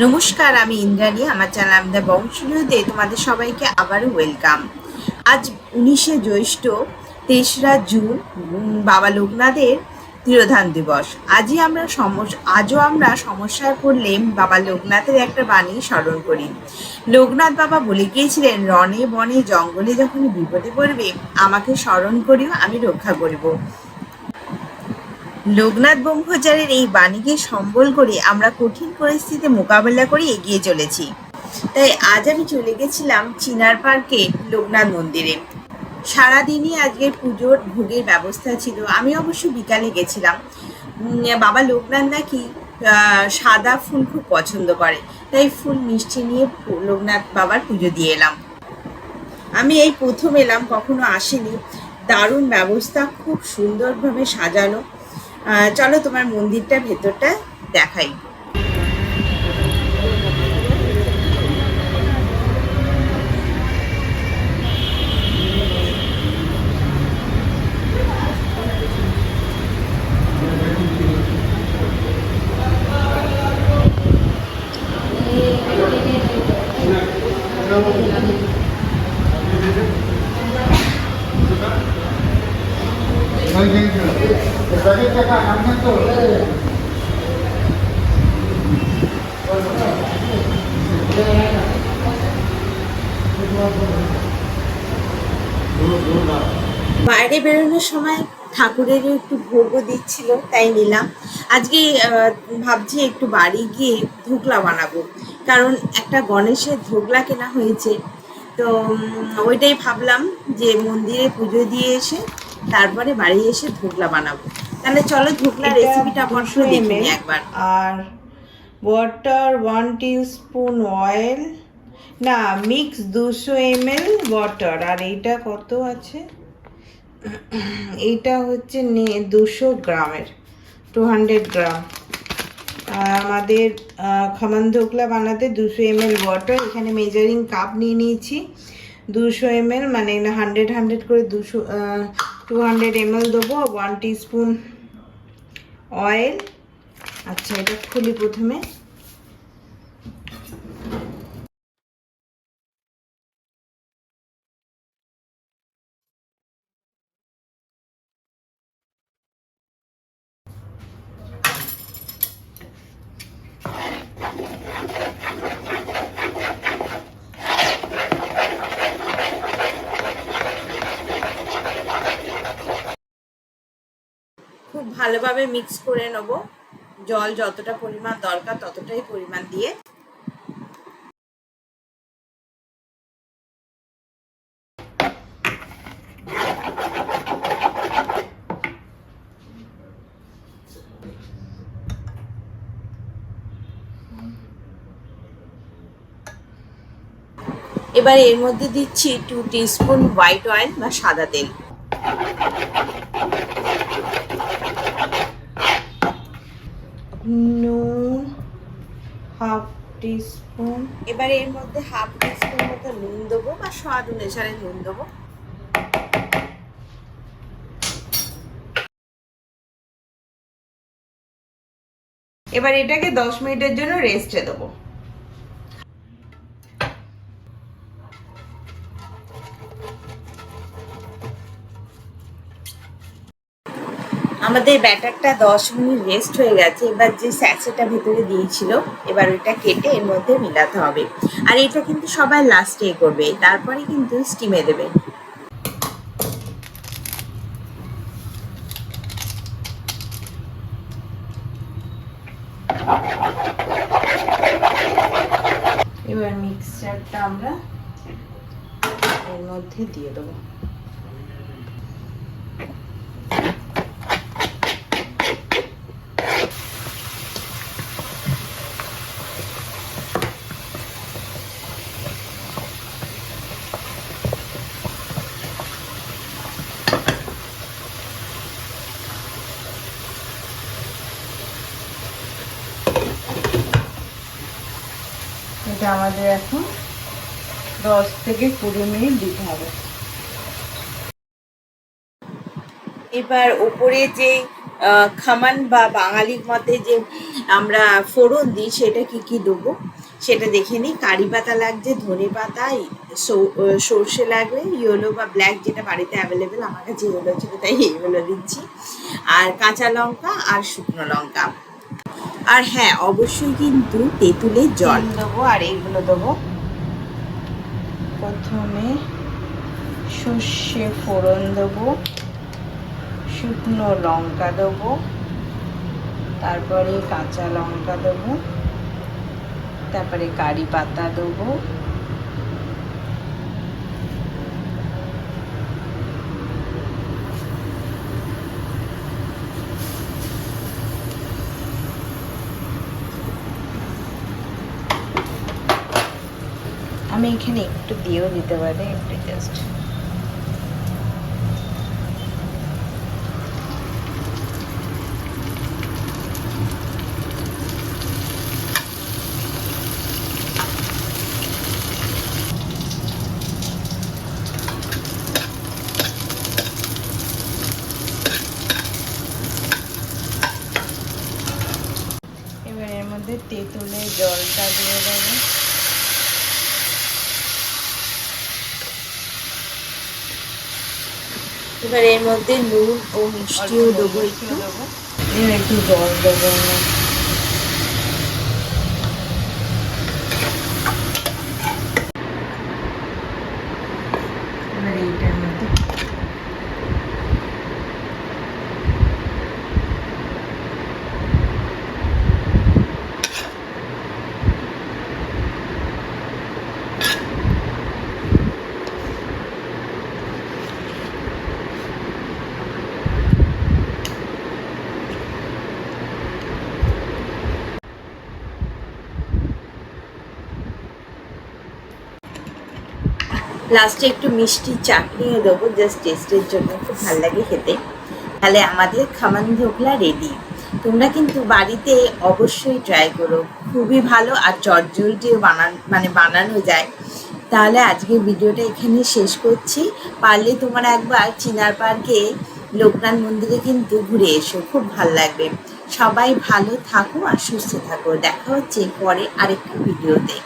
নমস্কার, আমি ইন্দ্রাণী, আমার চ্যানেল আমাদের বংশীয়তে তোমাদের সবাইকে আবারও ওয়েলকাম আজ উনিশে জ্যৈষ্ঠ, তেসরা জুন বাবা লোকনাথের তিরোধান দিবস। আজই আমরা সমস্যা আজও আমরা সমস্যায় পড়লে বাবা লোকনাথের একটা বাণী স্মরণ করি। লোকনাথ বাবা বলে গিয়েছিলেন, রণে বনে জঙ্গলে যখন বিপদে পড়বে, আমাকে স্মরণ করিও, আমি রক্ষা করিব। লোকনাথ ব্রহ্মচারীর এই বাণীকে সম্বল করে আমরা কঠিন পরিস্থিতি মোকাবেলা করে এগিয়ে চলেছি। তাই আজ আমি চলে গেছিলাম চিনার পার্কে লোকনাথ মন্দিরে। সারাদিনই আজকে পুজোর ভোগের ব্যবস্থা ছিল। আমি অবশ্য বিকালে গেছিলাম। বাবা লোকনাথ নাকি সাদা ফুল খুব পছন্দ করে। তাই ফুল মিষ্টি নিয়ে লোকনাথ বাবার পুজো দিয়ে এলাম। আমি এই প্রথম এলাম, কখনো আসিনি। দারুণ ব্যবস্থা, খুব সুন্দরভাবে সাজানো। চলো তোমার মন্দিরটা ভেতরটা দেখাই। বাইরে বেরোনোর সময় ঠাকুরেরও একটু ভোগও দিচ্ছিল, তাই নিলাম। আজকে ভাবছি একটু বাড়ি গিয়ে ধোকলা বানাবো, কারণ একটা গণেশের ধোকলা কেনা হয়েছে। তো ওইটাই ভাবলাম যে মন্দিরে পুজো দিয়ে এসে তারপরে বাড়ি এসে ধোকলা বানাবো। তাহলে চলো ধোকলা এটা রেসিপিটা অবশ্য 200 দেখে একবার। আর ওয়াটার ওয়ান স্পুন অয়েল না মিক্স দুশো এমএল ওয়াটার আর এইটা কত আছে? এইটা হচ্ছে নে দুশো গ্রামের টু হান্ড্রেড গ্রাম আমাদের খামান ধোকলা বানাতে দুশো এম এল ওয়াটার এখানে মেজারিং কাপ নিয়ে নিয়েছি। দুশো এমএল মানে হান্ড্রেড হান্ড্রেড করে দুশো টু হান্ড্রেড এমএল দেবো ওয়ান টিস্পুন অয়েল আচ্ছা এটা খুলি প্রথমে খুব ভালোভাবে মিক্স করে নেব। জল যতটা পরিমাণ দরকার ততটাই পরিমাণ দিয়ে। এবার এর মধ্যে দিচ্ছি টু টিস্পুন হোয়াইট অয়েল বা সাদা তেল। নুন, হাফ টিস্পুন, এবার এর মধ্যে হাফ টিস্পুন মতো নুন দেবো বা স্বাদ অনুসারে নুন দেবো। এবার এটাকে দশ মিনিটের জন্য রেস্টে দেবো। আমাদের ব্যাটারটা দশ মিনিট রেস্ট হয়ে গেছে। এবার যে স্যাচেটা ভিতরে দিয়েছিল, এবার ওইটা কেটে এর মধ্যে মিলাতে হবে। আর এটা কিন্তু সবাই লাস্টে করবে, তারপরে কিন্তু স্টিমে দেবে। এবার মিক্সচারটা আমরা এর মধ্যে দিয়ে দেবো। এটা আমাদের এখন দশ থেকে কুড়ি মিনিট দিতে হবে। এবার ওপরে যে খামান বা বাঙালির মতে যে আমরা ফোড়ন দিই, সেটা কি কি দেবো? সেটা দেখে নিই। কারি পাতা লাগছে, ধনে পাতা সর্ষে লাগবে, ইয়েলো বা ব্ল্যাক যেটা বাড়িতে অ্যাভেলেবেল আমার কাছে ইয়েলো ছিল, তাই ইয়েলো দিচ্ছি। আর কাঁচা লঙ্কা আর শুকনো লঙ্কা। আর হ্যাঁ অবশ্যই কিন্তু তেঁতুলের জল। দেবো আর এইগুলো দেবো। প্রথমে সর্ষে ফোড়ন দেবো, শুকনো লঙ্কা দেবো, তারপরে কাঁচা লঙ্কা দেবো, তারপরে কারি পাতা দেবো। আমি এখানে একটু দিয়েও দিতে পারি একটু জাস্ট এবার মধ্যে তেঁতুলের জলটা দিয়ে দেবো এবার এর মধ্যে নুন ও মিষ্টিও দেবো একটু। একটু জল দেবো এর মধ্যে। এবার এইটার মধ্যে লাস্টে একটু মিষ্টি চাটনিও দেবো জাস্ট টেস্টের জন্য, খুব ভালো লাগে খেতে। তাহলে আমাদের খামান ধোকলা রেডি তোমরা কিন্তু বাড়িতে অবশ্যই ট্রাই করো, খুবই ভালো আর চটজলটিও বানান মানে বানানো যায়। তাহলে আজকের ভিডিওটা এখানে শেষ করছি। পারলে তোমার একবার চিনার পার্কে, লোকনাথ মন্দিরে কিন্তু ঘুরে এসো, খুব ভালো লাগবে। সবাই ভালো থাকো আর সুস্থ থাকো। দেখা হচ্ছে পরে আরেকটা ভিডিওতে।